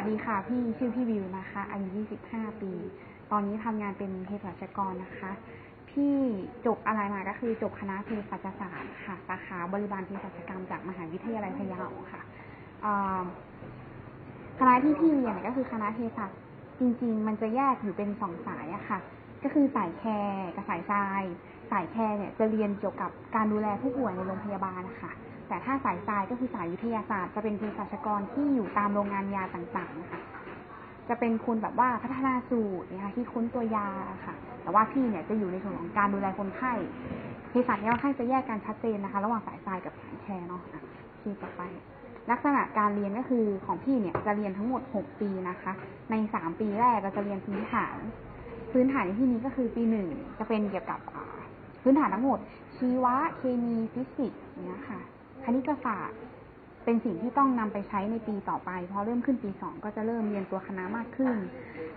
ัสดีค่ะ พี่ชื่อพี่วิวนะคะ อายุ 25 ปี ตอนนี้ทำงานเป็นเภสัชกรนะคะ พี่จบอะไรมาก็คือจบคณะเภสัชศาสตร์ค่ะ สาขาบริบาลเภสัชกรรมจากมหาวิทยาลัยพะเยาค่ะคณะที่พี่เรียนก็คือคณะเภสัชจริง ๆ มันจะแยกอยู่เป็นสองสายอะค่ะ ก็คือสายแคร์กับสายทราย สายแคร์เนี่ยจะเรียนเกี่ยวกับการดูแลผู้ป่วยในโรงพยาบาลนะคะ แต่ถ้าสายทรายก็คือสายวิทยาศาสตร์ จะเป็นเภสัชกรที่อยู่ตามโรงงานยาต่างๆนะคะจะเป็นคนแบบว่าพัฒนาสูตรนะคะที่ค้นตัวยาค่ะ แต่ว่าพี่เนี่ยจะอยู่ในส่วนของการดูแลคนไข้เภสัชเนี่ยค่อนข้างจะแยกกันชัดเจนนะคะ ระหว่างสายทรายกับสายแคร์เนาะที่ต่อไป ลักษณะการเรียนก็คือของพี่เนี่ยจะเรียนทั้งหมด 6 ปีนะคะ ใน 3 ปีแรกเราจะเรียนพื้นฐาน พื้นฐานในที่นี้ก็คือปีหนึ่งจะเป็นเกี่ยวกับพื้นฐานทั้งหมดชีวะเคมีฟิสิกส์เนี่ยค่ะ คณิตศาสตร์ เป็นสิ่งที่ต้องนำไปใช้ในปีต่อไป พอเริ่มขึ้นปีสองก็จะเริ่มเรียนตัวคณะมากขึ้น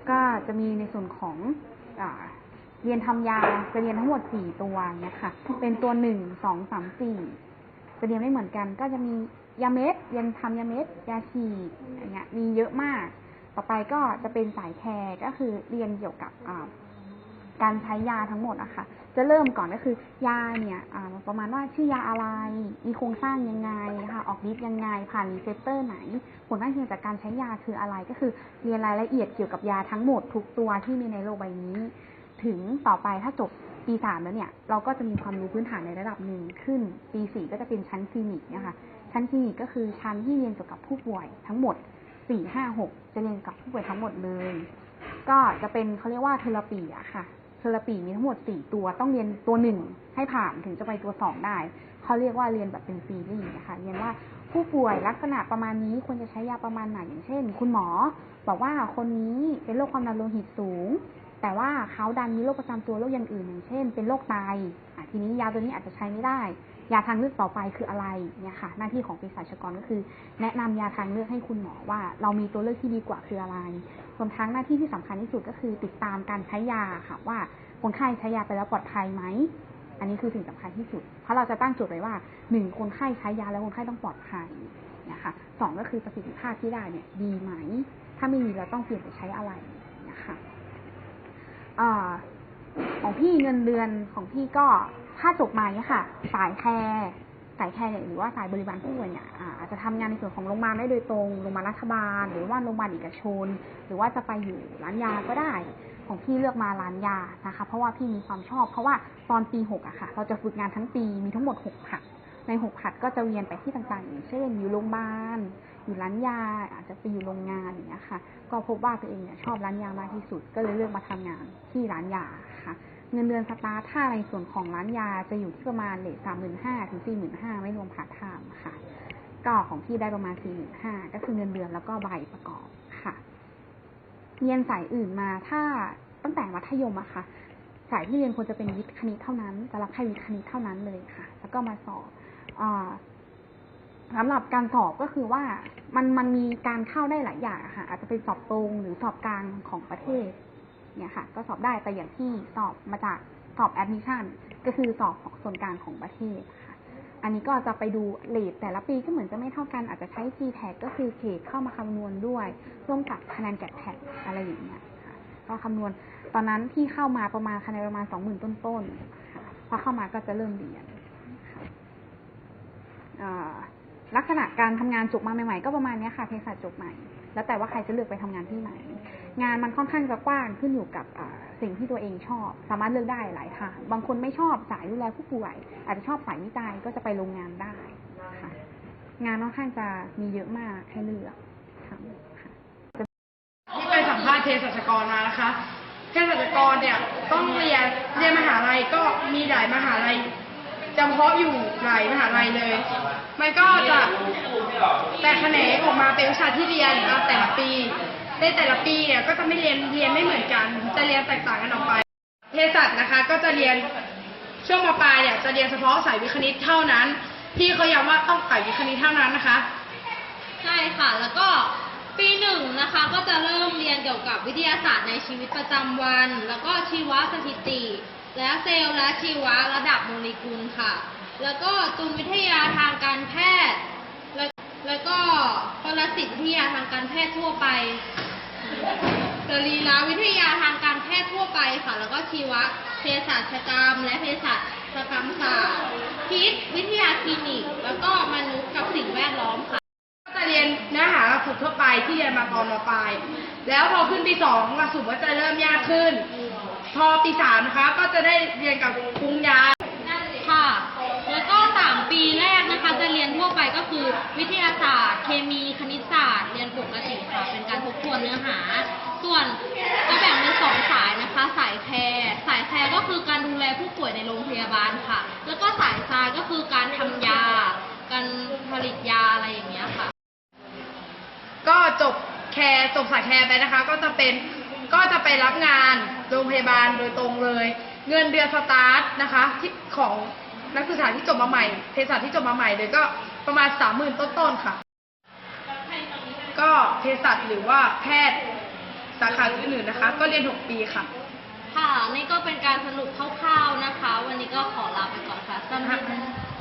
ก็จะมีในส่วนของอเรียนทำยาจะเรียนทั้งหมดสี่ตัวเนี่ยค่ะ เป็นตัวหนึ่งสองสามสี่จะเรียนไม่เหมือนกัน ก็จะมียาเม็ดเรียนทำยาเม็ดยาฉีดอย่างเงี้ย มีเยอะมาก ต่อไปก็จะเป็นสายแคร์ก็คือเรียนเกี่ยวกับการใช้ยาทั้งหมดอะค่ะ จะเริ่มก่อนก็คือยาเนี่ยประมาณว่าชื่อยาอะไร มีโครงสร้างยังไงค่ะออกฤทธิ์ยังไง ผ่านรีเซปเตอร์ไหน ผลข้างเคียงจากการใช้ยาคืออะไรก็คือเรียนรายละเอียดเกี่ยวกับยาทั้งหมดทุกตัวที่มีในโลกใบนี้ ถึงต่อไปถ้าจบปีสามแล้วเนี่ยเราก็จะมีความรู้พื้นฐานในระดับหนึ่งขึ้น ปีสี่ก็จะเป็นชั้นคลินิกนี่ยค่ะชั้นคลินิกก็คือชั้นที่เรียนเกี่ยวกับผู้ป่วยทั้งหมดสี่ห้าหกจะเรียนกับผู้ป่วยทั้งหมดเลย ก็จะเป็นเขาเรียกว่าเทอราปีอะค่ะ เทอราปีมีทั้งหมดสี่ตัวต้องเรียนตัวหนึ่งให้ผ่านถึงจะไปตัวสองได้เขาเรียกว่าเรียนแบบเป็นซีรีส์นะคะเรียนว่าผู้ป่วยลักษณะประมาณนี้ควรจะใช้ยาประมาณไหนอย่างเช่น คุณหมอ บอกว่าคนนี้เป็นโรคความดันโลหิตสูง แต่ว่าเขาดันมีโรคประจำตัวโรคอย่างอื่นอย่างเช่น เป็นโรคไตทีนี้ยาตัวนี้อาจจะใช้ไม่ได้ ยาทางเลือกต่อไปคืออะไรเนี่ยค่ะ หน้าที่ของเภสัชกรก็คือ แนะนำยาทางเลือกให้คุณหมอว่า เรามีตัวเลือกที่ดีกว่าคืออะไรรวมทั้งหน้าที่ที่สำคัญที่สุดก็คือ ติดตามการใช้ยาค่ะ ว่าคนไข้ใช้ยาไปแล้วปลอดภัยไหมอันนี้คือสิ่งสำคัญที่สุด เพราะเราจะตั้งจทย์ไว้ว่าหนึ่งคนไข้ใช้ยาแล้วคนไข้ต้องปลอดภัยนะคะสองก็คือประสิทธิภาพที่ได้เนี่ยดีไหม ถ้าไม่ดีเราต้องเปลี่ยนไปใช้อะไรนะคะอของพี่เงินเดือนของพี่ก็ ถ้าจบมาเนี่ยค่ะ สายแคร์สายแคร์เนี่ยหรือว่าสายบริบาลผู้ป่วยเนี่ยอาจจะทำงานในส่วนของโรงพยาบาลได้โดยตรงโรงพยาบาลรัฐบาล หรือว่าโรงพยาบาลเอกชน หรือว่าจะไปอยู่ร้านยาก็ได้ ของพี่เลือกมาร้านยานะคะ เพราะว่าพี่มีความชอบ เพราะว่าตอนปีหกอะค่ะ เราจะฝึกงานทั้งปีมีทั้งหมดหกผัดในหกผัดก็จะเรียนไปที่ต่างๆอย่างเช่นอยู่โรงพยาบาลอยู่ร้านยาอาจจะไปอยู่โรงงานอย่างเงี้ยค่ะ ก็พบว่าตัวเองเนี่ยชอบร้านยามากที่สุดก็เลยเลือกมาทำงานที่ร้านยาค่ะ เงินเดือนสตาร์ทถ้าในส่วนของร้านยาจะอยู่ที่ประมาณเลทสามหมื่นห้าถึงสี่หมื่นห้าไม่รวมพาร์ทไทม์ค่ะ ก็ของพี่ได้ประมาณสี่หมื่นห้าก็คือเงินเดือนแล้วก็ใบประกอบค่ะเรียนสายอื่นมาถ้าตั้งแต่มัธยมอะค่ะ สายที่เรียนควรจะเป็นวิทย์คณิตเท่านั้นจะรับแค่วิทย์คณิตเท่านั้นเลยค่ะ แล้วก็มาสอบสำหรับการสอบก็คือว่ามันมันมีการเข้าได้หลายอย่างค่ะ อาจจะเป็นสอบตรงหรือสอบกลางของประเทศ เนี่ยค่ะก็สอบได้แต่อย่างที่สอบมาจากสอบแอดมิชชั่นก็คือสอบของส่วนกลางของประเทศค่ะ อันนี้ก็จะไปดูเลทแต่ละปีก็เหมือนจะไม่เท่ากันอาจจะใช้ G tag ก็คือเกรดเข้ามาคำนวณด้วย ร่วมกับคะแนนแกดแท็กอะไรอย่างเงี้ยค่ะก็คำนวณตอนนั้นที่เข้ามาประมาณคะแนนประมาณสองหมื่นต้นๆค่ะพอเข้ามาก็จะเริ่มเรียนค่ะลักษณะการทำงานจบมาใหม่ๆ ก็ประมาณเนี้ยค่ะเภสัชจบใหม่ แล้วแต่ว่าใครจะเลือกไปทำงานที่ไหน งานมันค่อนข้างจะกว้างขึ้นอยู่กับสิ่งที่ตัวเองชอบ สามารถเลือกได้หลายทางบางคนไม่ชอบสายดูแลผู้ป่วย อาจจะชอบสายวิจัยก็จะไปโรงงานได้ค่ะงานค่อนข้างจะมีเยอะมากให้เลือกที่ไปสัมภาษณ์เภสัชกรมานะคะเภสัชกรเนี่ยต้องเรียนเรียนมหาลัยก็มีหลายมหาลัยจำเพาะอยู่หลายมหาลัยเลย มันก็จะแต่แขนงออกมาเป็นวิชาที่เรียนแต่ละปี ในแต่ละปีเนี่ยก็จะไม่เรียนเรียนไม่เหมือนกัน จะเรียนแตกต่างกันออกไปเภสัชนะคะก็จะเรียนช่วงมปลายเนี่ยจะเรียนเฉพาะสายวิทย์คณิตเท่านั้น พี่เขาย้ำว่าต้องสายวิทย์คณิตเท่านั้นนะคะ ใช่ค่ะ แล้วก็ปีหนึ่งนะคะก็จะเริ่มเรียนเกี่ยวกับวิทยาศาสตร์ในชีวิตประจำวัน แล้วก็ชีวสถิติ และเซลล์และชีวะระดับโมเลกุลค่ะ แล้วก็จุลวิทยาทางการแพทย์ แล้วแล้วก็ปรสิตวิทยาทางการแพทย์ทั่วไป สรีรวิทยาทางการแพทย์ทั่วไปค่ะ แล้วก็ชีวะเภสัชกรรม และเภสัชกรรมศาสตร์พิษวิทยาคลินิก แล้วก็มนุษย์กับสิ่งแวดล้อมค่ะก็จะเรียนเนื้อหาหลักสูตรทั่วไปที่เรียนมาตอนมปลาย แล้วพอขึ้นปีสองหลักสูตรก็จะเริ่มยากขึ้น พอปีสามนะคะก็จะได้เรียนกับปรุงยา ค่ะ แล้วก็สามปีแรกนะคะ จะเรียนทั่วไปก็ คือวิทยาศาสตร์ เคมีคณิตศาสตร์ เรียนปกติค่ะ เป็นการทบทวนเนื้อหา ส่วนจะแบ่งเป็นสองสายนะคะ สายแพรสายแพรก็คือการดูแลผู้ป่วยในโรงพยาบาลค่ะ แล้วก็สายทรายก็คือการทำยา การผลิตยาอะไรอย่างเงี้ยค่ะ ก็จบแคร์จบสายแคร์ไปนะคะ ก็จะเป็นก็จะไปรับงานโรงพยาบาลโดยตรงเลย เงินเดือนสตาร์ทนะคะที่ของนักศึกษาที่จบมาใหม่เภสัชที่จบมาใหม่เลยก็ ประมาณสามหมื่นต้นๆค่ะ ก็เภสัชหรือว่าแพทย์สาขาอื่นๆนะคะ ก็เรียน 6 ปีค่ะ ค่ะ นี่ก็เป็นการสรุปคร่าวๆนะคะ วันนี้ก็ขอลาไปก่อนค่ะสวัสดีค่ะ